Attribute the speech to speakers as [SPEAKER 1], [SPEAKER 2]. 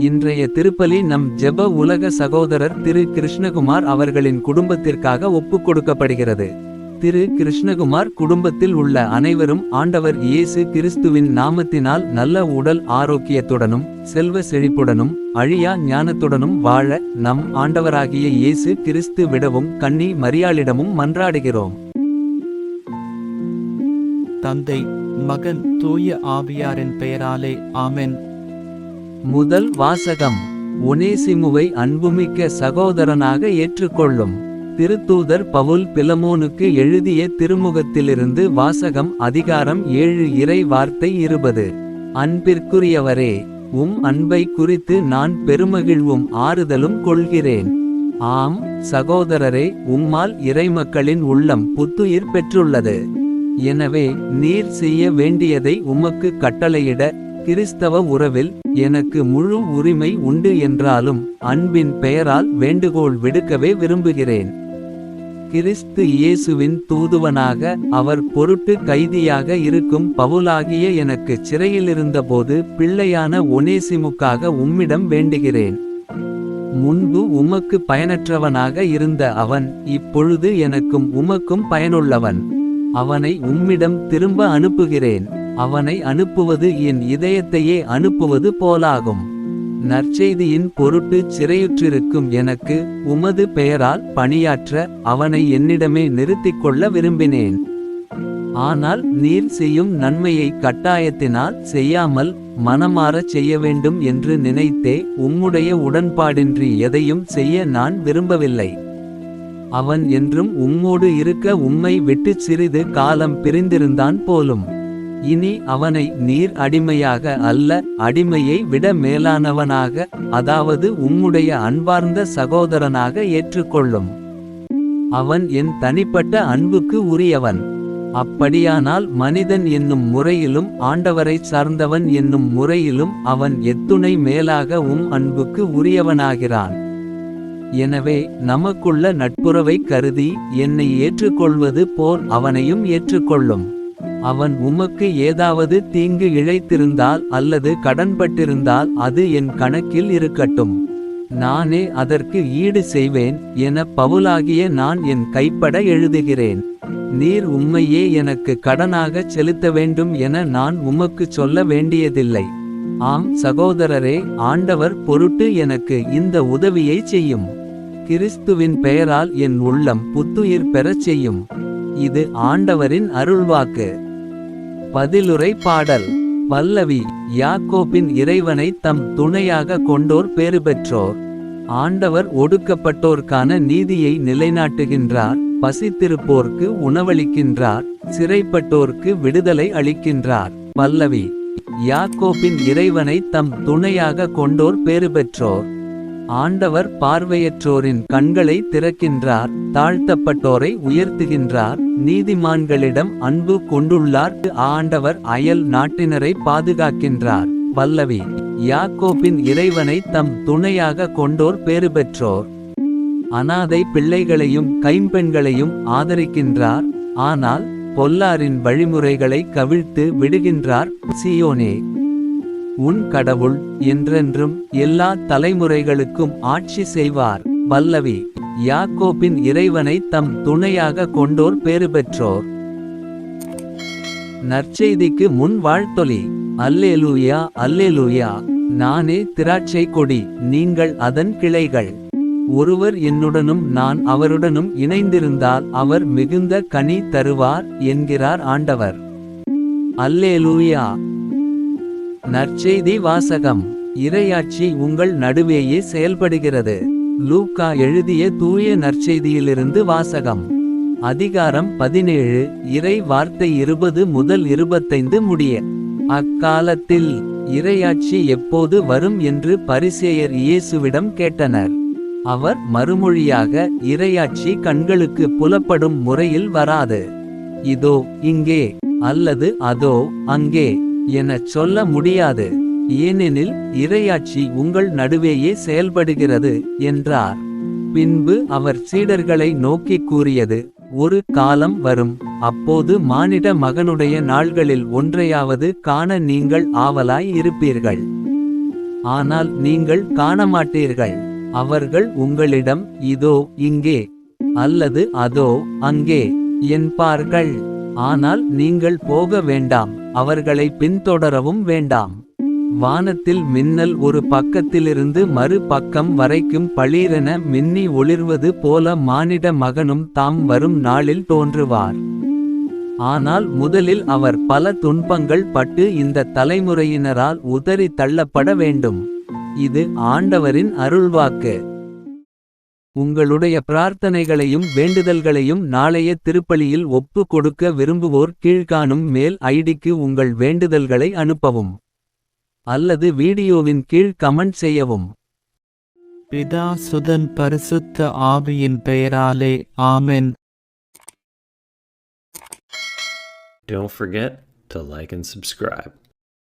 [SPEAKER 1] இன்றைய திருப்பலி நம் ஜெப உலக சகோதரர் திரு கிருஷ்ணகுமார் அவர்களின் குடும்பத்திற்காக ஒப்புக் கொடுக்கப்படுகிறது திரு கிருஷ்ணகுமார் குடும்பத்தில் உள்ள அனைவரும் ஆண்டவர் இயேசு கிறிஸ்துவின் நாமத்தினால் நல்ல உடல் ஆரோக்கியத்துடனும் செல்வ செழிப்புடனும் அழியா ஞானத்துடனும் வாழ நம் ஆண்டவராகிய இயேசு கிறிஸ்து விடவும் கன்னி மரியாளிடமும் மன்றாடுகிறோம்.
[SPEAKER 2] தந்தை மகன் தூய ஆவியாரின் பெயராலே ஆமென்.
[SPEAKER 1] முதல் வாசகம். ஒனேசிமுவை அன்புமிக்க சகோதரனாக ஏற்றுக்கொள்ளும். திருத்தூதர் பவுல் பிலமோனுக்கு எழுதிய திருமுகத்திலிருந்து வாசகம் அதிகாரம் ஏழு இறை வார்த்தை இருபது. அன்பிற்குரியவரே உம் அன்பை குறித்து நான் பெருமகிழ்வும் ஆறுதலும் கொள்கிறேன். ஆம் சகோதரரே உம்மால் இறைமக்களின் உள்ளம் புத்துயிர் பெற்றுள்ளது. எனவே நீர் செய்ய வேண்டியதை உமக்கு கட்டளையிட கிறிஸ்தவ உறவில் எனக்கு முழு உரிமை உண்டு என்றாலும் அன்பின் பெயரால் வேண்டுகோள் விடுக்கவே விரும்புகிறேன். கிறிஸ்து இயேசுவின் தூதுவனாக அவர் பொருட்டு கைதியாக இருக்கும் பவுலாகிய எனக்கு சிறையிலிருந்தபோது பிள்ளையான ஒனேசிமுக்காக உம்மிடம் வேண்டுகிறேன். முன்பு உமக்கு பயனற்றவனாக இருந்த அவன் இப்பொழுது எனக்கும் உமக்கும் பயனுள்ளவன். அவனை உம்மிடம் திரும்ப அனுப்புகிறேன். அவனை அனுப்புவது என் இதயத்தையே அனுப்புவது போலாகும். நற்செய்தியின் பொருட்டு சிறையுற்றிருக்கும் எனக்கு உமது பெயரால் பணியாற்ற அவனை என்னிடமே நிறுத்திக் கொள்ள விரும்பினேன். ஆனால் நீர் செய்யும் நன்மையை கட்டாயத்தினால் செய்யாமல் மனமாறச் செய்ய வேண்டும் என்று நினைத்தே உம்முடைய உடன்பாடின்றி எதையும் செய்ய நான் விரும்பவில்லை. அவன் என்றும் உம்மோடு இருக்க உம்மை விட்டுச் சிறிது காலம் பிரிந்திருந்தான் போலும். இனி அவனை நீர் அடிமையாக அல்ல அடிமையை விட மேலானவனாக அதாவது உம்முடைய அன்பார்ந்த சகோதரனாக ஏற்றுக்கொள்ளும். அவன் என் தனிப்பட்ட அன்புக்கு உரியவன். அப்படியானால் மனிதன் என்னும் முறையிலும் ஆண்டவரை சார்ந்தவன் என்னும் முறையிலும் அவன் எத்துணை மேலாக உம் அன்புக்கு உரியவனாகிறான். எனவே நமக்குள்ள நட்புறவை கருதி என்னை ஏற்றுக்கொள்வது போல் அவனையும் ஏற்றுக்கொள்ளும். அவன் உமக்கு ஏதாவது தீங்கு இழைத்திருந்தால் அல்லது கடன்பட்டிருந்தால் அது என் கணக்கில் இருக்கட்டும். நானே அதற்கு ஈடு செய்வேன் என பவுலாகிய நான் என் கைப்பட எழுதுகிறேன். நீர் உம்மையே எனக்கு கடனாகச் செலுத்த வேண்டும் என நான் உமக்கு சொல்ல வேண்டியதில்லை. ஆம் சகோதரரே ஆண்டவர் பொருட்டு எனக்கு இந்த உதவியை செய்யும். கிறிஸ்துவின் பெயரால் என் உள்ளம் புத்துயிர் பெறச் செய்யும். இது ஆண்டவரின் அருள்வாக்கு. பதிலுரை பாடல். பல்லவி யாக்கோபின் இறைவனை தம் துணையாக கொண்டோர் பேறு பெற்றோர் ஆண்டவர் ஒடுக்கப்பட்டோர்க்கான நீதியை நிலைநாட்டுகின்றார். பசித்திருப்போர்க்கு உணவளிக்கின்றார். சிறைப்பட்டோர்க்கு விடுதலை அளிக்கின்றார். பல்லவி யாக்கோபின் இறைவனை தம் துணையாக கொண்டோர் பேறு பெற்றோர் ஆண்டவர் பார்வையற்றோரின் கண்களை திறக்கின்றார் தாழ்த்தப்பட்டோரை உயர்த்துகின்றார் நீதிமான்களிடம் அன்பு கொண்டுள்ளார். ஆண்டவர் அயல் நாட்டினரை பாதுகாக்கின்றார். பல்லவி யாக்கோப்பின் இறைவனை தம் துணையாக கொண்டோர் பேறு பெற்றோர். அனாதை பிள்ளைகளையும் கைம்பெண்களையும் ஆதரிக்கின்றார். ஆனால் பொல்லாரின் வழிமுறைகளை கவிழ்த்து விடுகின்றார். சியோனே உன் கடவுள் என்றென்றும் எல்லா தலைமுறைகளுக்கும் ஆட்சி செய்வார். பல்லவி யாக்கோபின் இறைவனை தம் துணையாக கொண்டோர் பேறு பெற்றோர் நற்செய்திக்கு முன் வாழ்த்தொலி அல்லேலூயா அல்லேலூயா நானே திராட்சை கொடி நீங்கள் அதன் கிளைகள். ஒருவர் என்னுடனும் நான் அவருடனும் இணைந்திருந்தால் அவர் மிகுந்த கனி தருவார் என்கிறார் ஆண்டவர். அல்லேலூயா நற்செய்தி வாசகம். இறையாட்சி உங்கள் நடுவேயே செயல்படுகிறது. லூக்கா எழுதிய தூய நற்செய்தியிலிருந்து வாசகம். அதிகாரம் பதினேழு இறை வார்த்தை இருபது முதல் இருபத்தைந்து முடிய. அக்காலத்தில் இறையாட்சி எப்போது வரும் என்று பரிசேயர் இயேசுவிடம் கேட்டனர். அவர் மறுமொழியாக இறையாட்சி கண்களுக்கு புலப்படும் முறையில் வராது. இதோ இங்கே அல்லது அதோ அங்கே. எனச் சொல்ல முடியாது. ஏனெனில் இரையாட்சி உங்கள் நடுவேயே செயல்படுகிறது என்றார். பின்பு அவர் சீடர்களை நோக்கிக் கூறியது ஒரு காலம் வரும். அப்போது மானிட மகனுடைய நாள்களில் ஒன்றையாவது காண நீங்கள் ஆவலாய் இருப்பீர்கள். ஆனால் நீங்கள் காணமாட்டீர்கள். அவர்கள் உங்களிடம் இதோ இங்கே. அல்லது அதோ அங்கே. என்பார்கள். ஆனால் நீங்கள் போக வேண்டாம். அவர்களை பின்தொடரவும் வேண்டாம். வானத்தில் மின்னல் ஒரு பக்கத்திலிருந்து மறு பக்கம் வரைக்கும் பளீரென மின்னி ஒளிர்வது போல மானிட மகனும் தாம் வரும் நாளில் தோன்றுவார். ஆனால் முதலில் அவர் பல துன்பங்கள் பட்டு இந்த தலைமுறையினரால் உதறி தள்ளப்பட வேண்டும். இது ஆண்டவரின் அருள்வாக்கு. உங்களுடைய பிரார்த்தனைகளையும் வேண்டுதல்களையும் நாளைய திருப்பலியில் ஒப்பு கொடுக்க விரும்புவோர் கீழ்காணும் மேல் ஐடிக்கு உங்கள் வேண்டுதல்களை அனுப்பவும். அல்லது வீடியோவின் கீழ் கமெண்ட் செய்யவும்.
[SPEAKER 2] பிதா சுதன் பரிசுத்த ஆவியின் பெயராலே ஆமென்.
[SPEAKER 3] Don't forget to like and subscribe.